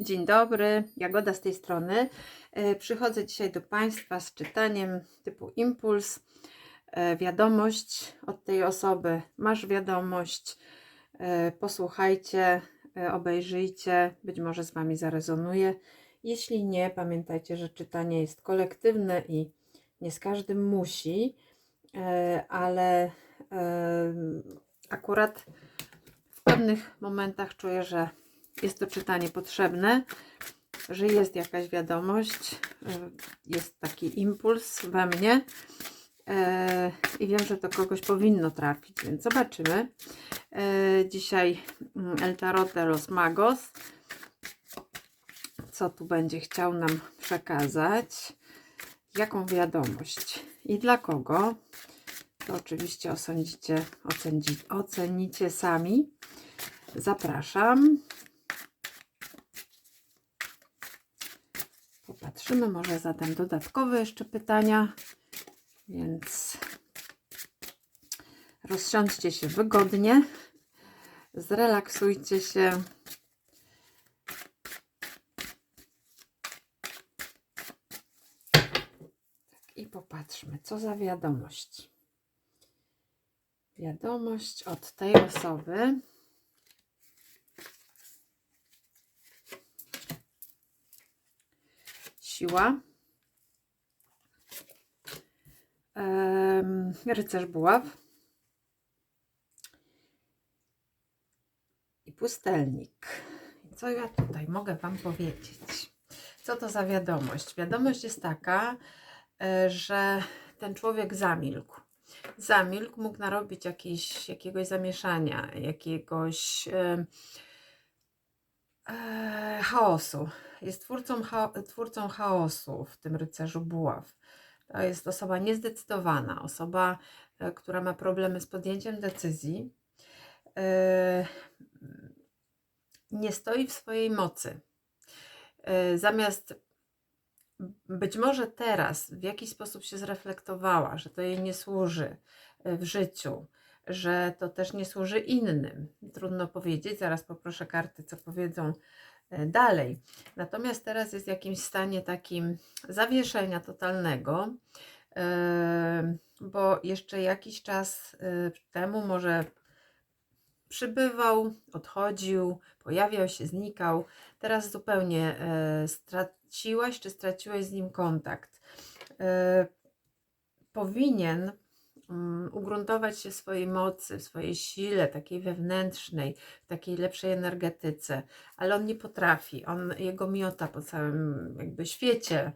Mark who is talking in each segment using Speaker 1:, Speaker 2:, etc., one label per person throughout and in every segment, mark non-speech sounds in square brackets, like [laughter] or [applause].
Speaker 1: Dzień dobry, Jagoda z tej strony. E, Przychodzę dzisiaj do Państwa z czytaniem typu impuls, e, wiadomość od tej osoby. Masz wiadomość, e, posłuchajcie, obejrzyjcie, być może z Wami zarezonuje. Jeśli nie, pamiętajcie, że czytanie jest kolektywne i nie z każdym musi, ale akurat w pewnych momentach czuję, że jest to czytanie potrzebne, że jest jakaś wiadomość, y, jest taki impuls we mnie e, i wiem, że to kogoś powinno trafić, więc zobaczymy. E, Dzisiaj mm, El Tarot de los Magos. Co tu będzie chciał nam przekazać? Jaką wiadomość i dla kogo? To oczywiście osądzicie, ocenicie, ocenicie sami. Zapraszam. Popatrzymy, może zatem dodatkowe jeszcze pytania, więc rozsiądźcie się wygodnie, zrelaksujcie się. Tak, I popatrzmy, co za wiadomość. Wiadomość od tej osoby. Siła. Rycerz buław. I pustelnik. Co ja tutaj mogę Wam powiedzieć? Co to za wiadomość? Wiadomość jest taka, e, że ten człowiek zamilkł. Zamilkł, mógł narobić jakieś, jakiegoś zamieszania, jakiegoś e, chaosu jest twórcą, cha twórcą chaosu w tym rycerzu buław. To jest osoba niezdecydowana, osoba, e, która ma problemy z podjęciem decyzji. E, nie stoi w swojej mocy. E, zamiast być może teraz w jakiś sposób się zreflektowała, że to jej nie służy w życiu, że to też nie służy innym. Trudno powiedzieć, zaraz poproszę karty, co powiedzą dalej. Natomiast teraz jest w jakimś stanie takim zawieszenia totalnego, e, bo jeszcze jakiś czas e, temu może przybywał, odchodził, pojawiał się, znikał. Teraz zupełnie straciłaś czy straciłeś z nim kontakt. Powinien ugruntować się w swojej mocy, w swojej sile, takiej wewnętrznej, w takiej lepszej energetyce, ale on nie potrafi. On, jego miota po całym jakby świecie,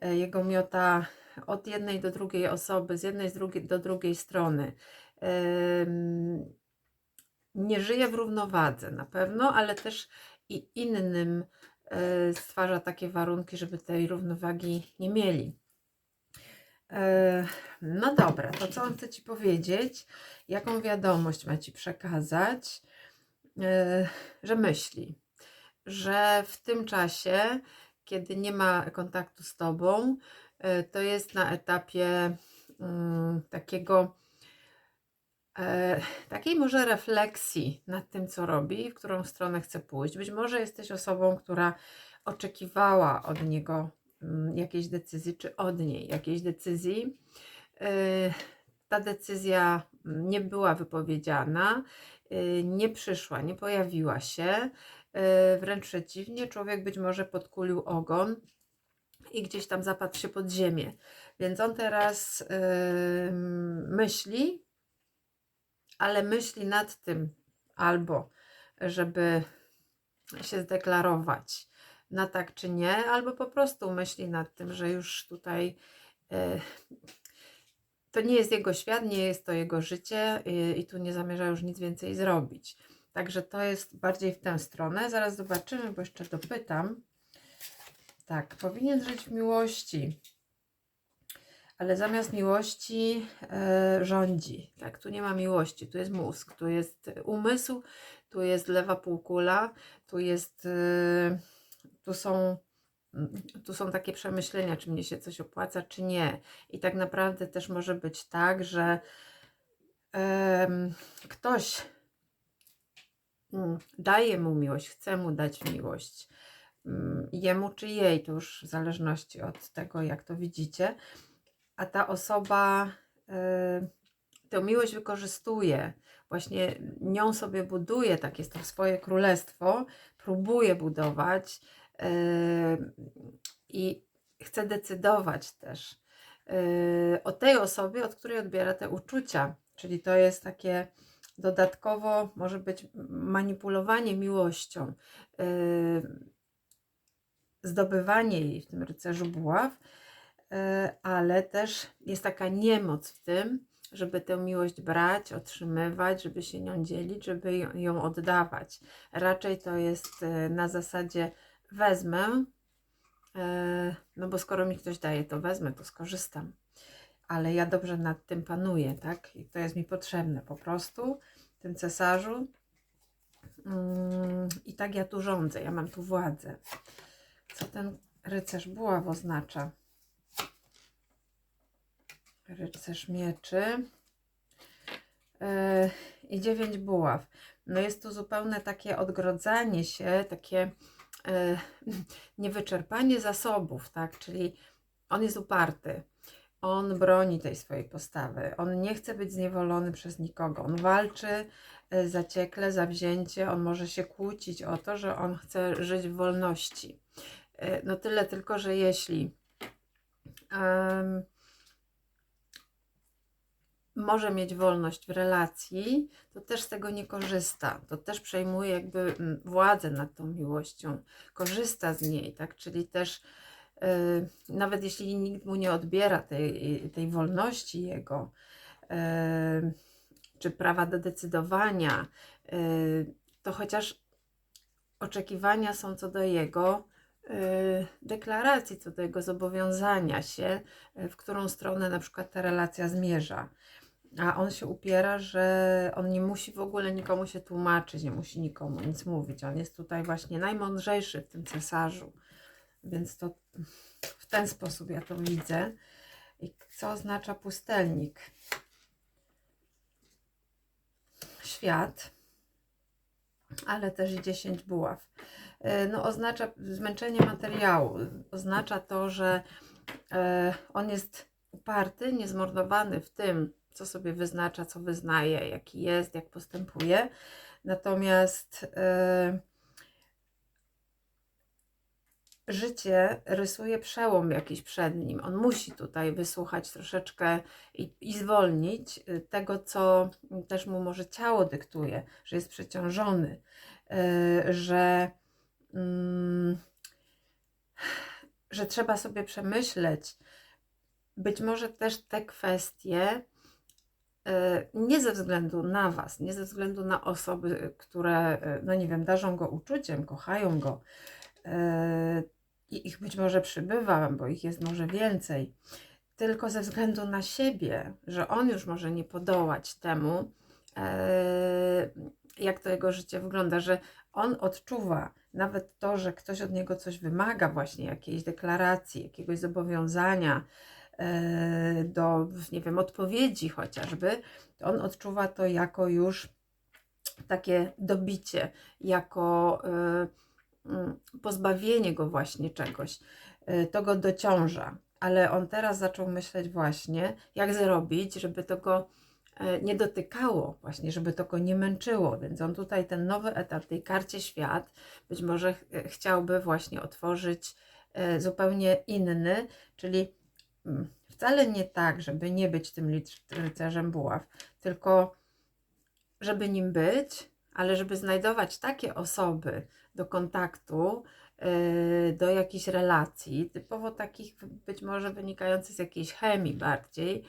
Speaker 1: e, jego miota od jednej do drugiej osoby, z jednej z drugiej, do drugiej strony. Nie żyje w równowadze na pewno, ale też i innym e, stwarza takie warunki, żeby tej równowagi nie mieli. E, no dobra, to co on chce Ci powiedzieć? Jaką wiadomość ma Ci przekazać? E, że myśli, że w tym czasie, kiedy nie ma kontaktu z Tobą, e, to jest na etapie takiego takiej może refleksji nad tym, co robi, w którą stronę chce pójść. Być może jesteś osobą, która oczekiwała od niego jakiejś decyzji, czy od niej jakiejś decyzji. Y, ta decyzja nie była wypowiedziana, y, nie przyszła, nie pojawiła się. Y, wręcz przeciwnie, człowiek być może podkulił ogon i gdzieś tam zapadł się pod ziemię. Więc on teraz myśli, ale myśli nad tym albo, żeby się zdeklarować, na tak czy nie, albo po prostu myśli nad tym, że już tutaj e, to nie jest jego świat, nie jest to jego życie i, i tu nie zamierza już nic więcej zrobić. Także to jest bardziej w tę stronę. Zaraz zobaczymy, bo jeszcze dopytam. Tak, powinien żyć w miłości, ale zamiast miłości e, rządzi. Tak, tu nie ma miłości, tu jest mózg, tu jest umysł, tu jest lewa półkula, tu jest. E, tu są, mm, tu są takie przemyślenia, czy mnie się coś opłaca, czy nie. I tak naprawdę też może być tak, że um, ktoś um, daje mu miłość, chce mu dać miłość. mm, jemu czy jej, to już w zależności od tego, jak to widzicie. A ta osoba tę miłość wykorzystuje, właśnie nią sobie buduje, tak jest to swoje królestwo, próbuje budować i chce decydować też y, o tej osobie, od której odbiera te uczucia. Czyli to jest takie dodatkowo, może być manipulowanie miłością, y, zdobywanie jej w tym rycerzu buław, ale też jest taka niemoc w tym, żeby tę miłość brać, otrzymywać, żeby się nią dzielić, żeby ją- oddawać. Raczej to jest na zasadzie wezmę, y, no bo skoro mi ktoś daje, to wezmę, to skorzystam. Ale ja dobrze nad tym panuję, tak? I to jest mi potrzebne po prostu, tym cesarzu. Mm, I tak ja tu rządzę, ja mam tu władzę. Co ten rycerz buław oznacza? Rycerz mieczy yy, i dziewięć buław. No jest tu zupełne takie odgrodzanie się, takie [laughs] niewyczerpanie zasobów, tak? Czyli on jest uparty. On broni tej swojej postawy. On nie chce być zniewolony przez nikogo. On walczy y, zaciekle, zawzięcie. On może się kłócić o to, że on chce żyć w wolności. Y, No tyle tylko, że jeśli em, może mieć wolność w relacji, to też z tego nie korzysta. To też przejmuje jakby mm, władzę nad tą miłością, korzysta z niej, tak? Czyli też y, nawet jeśli nikt mu nie odbiera tej, tej wolności jego, y, czy prawa do decydowania, y, to chociaż oczekiwania są co do jego y, deklaracji, co do jego zobowiązania się, w którą stronę na przykład ta relacja zmierza. A on się upiera, że on nie musi w ogóle nikomu się tłumaczyć, nie musi nikomu nic mówić. On jest tutaj właśnie najmądrzejszy w tym cesarzu. Więc to w ten sposób ja to widzę. I co oznacza pustelnik? Świat, ale też i 10 buław. E, No, oznacza zmęczenie materiału. Oznacza to, że e, on jest uparty, niezmordowany w tym, co sobie wyznacza, co wyznaje, jaki jest, jak postępuje. Natomiast e, życie rysuje przełom jakiś przed nim. On musi tutaj wysłuchać troszeczkę i, i zwolnić y, tego, co też mu może ciało dyktuje, że jest przeciążony, y, że, mm, że trzeba sobie przemyśleć być może też te kwestie nie ze względu na Was, nie ze względu na osoby, które, y, no nie wiem, darzą go uczuciem, kochają go, y, i ich być może przybywa, bo ich jest może więcej, tylko ze względu na siebie, że on już może nie podołać temu, e, jak to jego życie wygląda, że on odczuwa nawet to, że ktoś od niego coś wymaga, właśnie jakiejś deklaracji, jakiegoś zobowiązania e, do, nie wiem, odpowiedzi chociażby, on odczuwa to jako już takie dobicie, jako e, mm, pozbawienie go właśnie czegoś. Y, To go dociąża, ale on teraz zaczął myśleć właśnie, jak zrobić, żeby to go e, nie dotykało, właśnie, żeby to go nie męczyło. Więc on tutaj ten nowy etap tej karcie świat być może ch- e, chciałby właśnie otworzyć e, zupełnie inny, czyli wcale nie tak, żeby nie być tym rycerzem buław, tylko żeby nim być, ale żeby znajdować takie osoby do kontaktu, yy, do jakichś relacji, typowo takich być może wynikających z jakiejś chemii bardziej,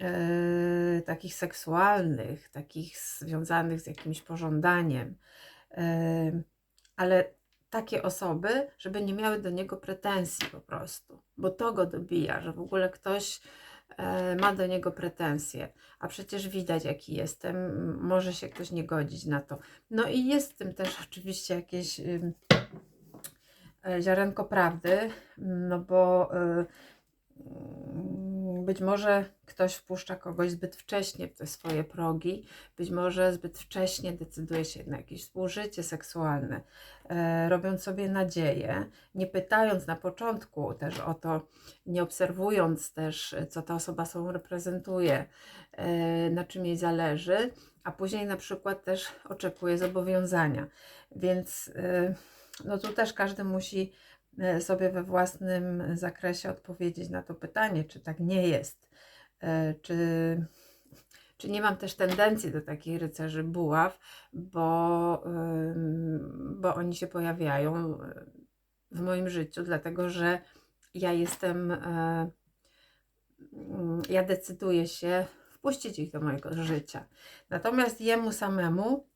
Speaker 1: yy, takich seksualnych, takich związanych z jakimś pożądaniem, yy, ale takie osoby, żeby nie miały do niego pretensji po prostu, bo to go dobija, że w ogóle ktoś e, ma do niego pretensje, a przecież widać jaki jestem, może się ktoś nie godzić na to. No i jest w tym też oczywiście jakieś e, ziarenko prawdy, no bo mm, być może ktoś wpuszcza kogoś zbyt wcześnie w te swoje progi, być może zbyt wcześnie decyduje się na jakieś współżycie seksualne, e, robiąc sobie nadzieję, nie pytając na początku też o to, nie obserwując też, co ta osoba sobą reprezentuje, e, na czym jej zależy, a później na przykład też oczekuje zobowiązania. Więc e, no tu też każdy musi sobie we własnym zakresie odpowiedzieć na to pytanie, czy tak nie jest, e, czy, czy nie mam też tendencji do takich rycerzy buław, bo, bo oni się pojawiają w moim życiu, dlatego że ja jestem, e, ja decyduję się wpuścić ich do mojego życia. Natomiast jemu samemu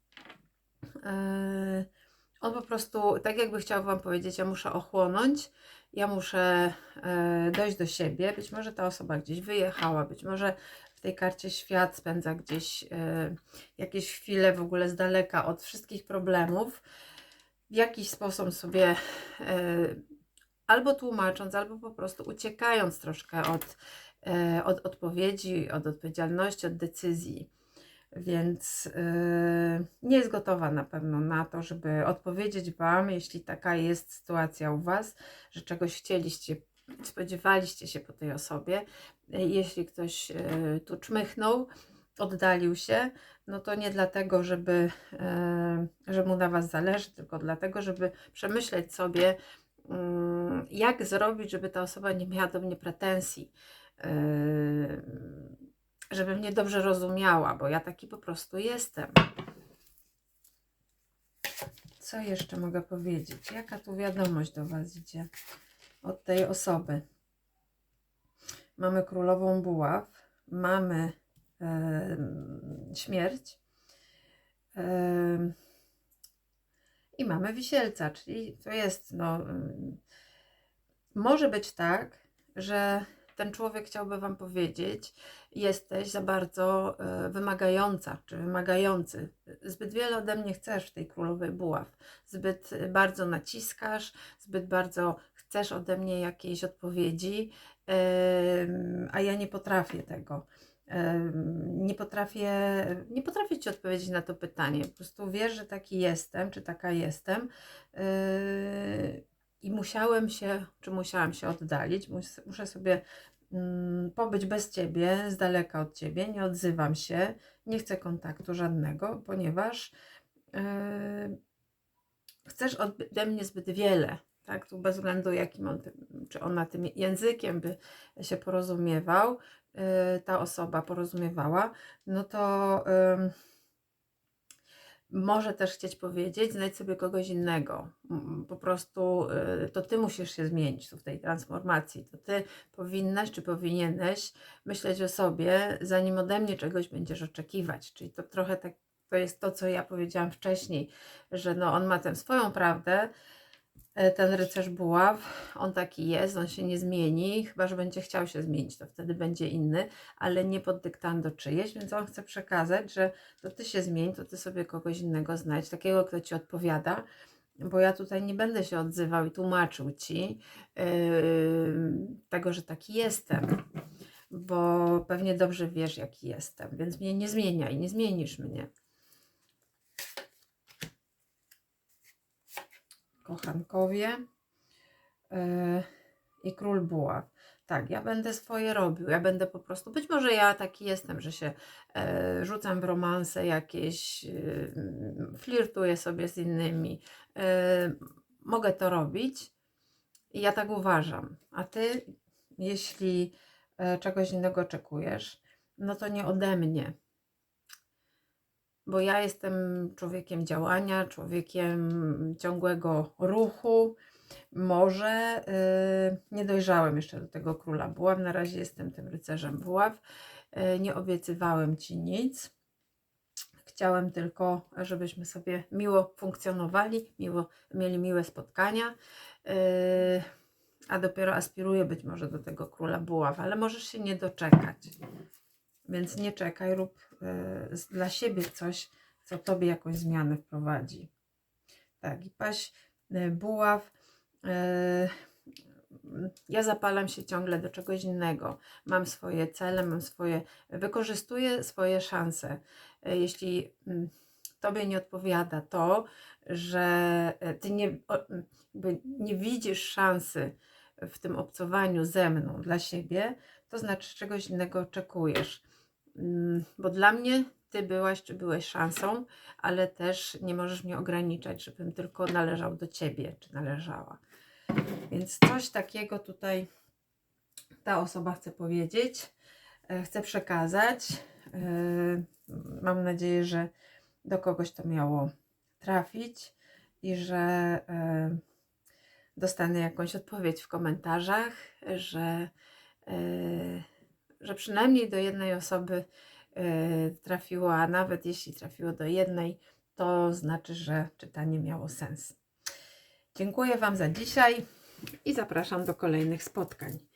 Speaker 1: on po prostu, tak jakby chciał Wam powiedzieć, ja muszę ochłonąć, ja muszę e, dojść do siebie. Być może ta osoba gdzieś wyjechała, być może w tej karcie świat spędza gdzieś e, jakieś chwile w ogóle z daleka od wszystkich problemów. W jakiś sposób sobie e, albo tłumacząc, albo po prostu uciekając troszkę od, od odpowiedzi, od odpowiedzialności, od decyzji więc yy, nie jest gotowa na pewno na to, żeby odpowiedzieć Wam, jeśli taka jest sytuacja u Was, że czegoś chcieliście, spodziewaliście się po tej osobie. Jeśli ktoś yy, tu czmychnął, oddalił się, no to nie dlatego, żeby, yy, że mu na Was zależy, tylko dlatego, żeby przemyśleć sobie, yy, jak zrobić, żeby ta osoba nie miała do mnie pretensji. Yy, żeby mnie dobrze rozumiała, bo ja taki po prostu jestem. Co jeszcze mogę powiedzieć? Jaka tu wiadomość do Was idzie od tej osoby? Mamy królową buław, mamy e, śmierć e, i mamy wisielca, czyli to jest, no, może być tak, że ten człowiek chciałby Wam powiedzieć, jesteś za bardzo e, wymagająca czy wymagający. Zbyt wiele ode mnie chcesz w tej królowej buław. Zbyt bardzo naciskasz, zbyt bardzo chcesz ode mnie jakiejś odpowiedzi, a ja nie potrafię tego. Nie potrafię, nie potrafię Ci odpowiedzieć na to pytanie. Po prostu wiesz, że taki jestem, czy taka jestem. Yy, I musiałem się, czy musiałam się oddalić, muszę sobie pobyć bez ciebie, z daleka od ciebie, nie odzywam się, nie chcę kontaktu żadnego, ponieważ yy, chcesz ode mnie zbyt wiele, tak? Tu bez względu jakim on, czy ona tym językiem by się porozumiewał, yy, ta osoba porozumiewała, no to yy, może też chcieć powiedzieć, znajdź sobie kogoś innego. Po prostu y, to ty musisz się zmienić w tej transformacji. To ty powinnaś czy powinieneś myśleć o sobie, zanim ode mnie czegoś będziesz oczekiwać. Czyli to trochę tak, to jest to, co ja powiedziałam wcześniej, że no on ma tę swoją prawdę, ten rycerz buław, on taki jest, on się nie zmieni, chyba że będzie chciał się zmienić, to wtedy będzie inny, ale nie pod dyktando czyjeś, więc on chce przekazać, że to ty się zmień, to ty sobie kogoś innego znajdź, takiego, kto ci odpowiada, bo ja tutaj nie będę się odzywał i tłumaczył ci yy, tego, że taki jestem, bo pewnie dobrze wiesz, jaki jestem, więc mnie nie zmieniaj, nie zmienisz mnie. Kochankowie yy, i król buław. Tak, ja będę swoje robił, ja będę po prostu, być może ja taki jestem, że się e, rzucam w romanse jakieś, e, flirtuję sobie z innymi. E, mogę to robić i ja tak uważam. A ty, jeśli e, czegoś innego oczekujesz, no to nie ode mnie bo ja jestem człowiekiem działania, człowiekiem ciągłego ruchu. Może yy, nie dojrzałem jeszcze do tego króla buław, na razie jestem tym rycerzem buław. Yy, nie obiecywałem ci nic. Chciałem tylko, żebyśmy sobie miło funkcjonowali, miło, mieli miłe spotkania. Yy, a dopiero aspiruję być może do tego króla buław, ale możesz się nie doczekać. Więc nie czekaj, rób dla siebie coś, co tobie jakąś zmianę wprowadzi. Tak, i paść y, buław. Mm, ja zapalam się ciągle do czegoś innego. Mam swoje cele, mam swoje, wykorzystuję swoje szanse. E, Jeśli mm, tobie nie odpowiada to, że e, ty nie, nie widzisz szansy w tym obcowaniu ze mną dla siebie, to znaczy czegoś innego oczekujesz. Mm, Bo dla mnie ty byłaś, czy byłeś szansą, ale też nie możesz mnie ograniczać, żebym tylko należał do ciebie, czy należała. Więc coś takiego tutaj ta osoba chce powiedzieć, e, chce przekazać. E, Mam nadzieję, że do kogoś to miało trafić i że e, dostanę jakąś odpowiedź w komentarzach, że, że przynajmniej do jednej osoby e, trafiło, a nawet jeśli trafiło do jednej, to znaczy, że czytanie miało sens. Dziękuję Wam za dzisiaj i zapraszam do kolejnych spotkań.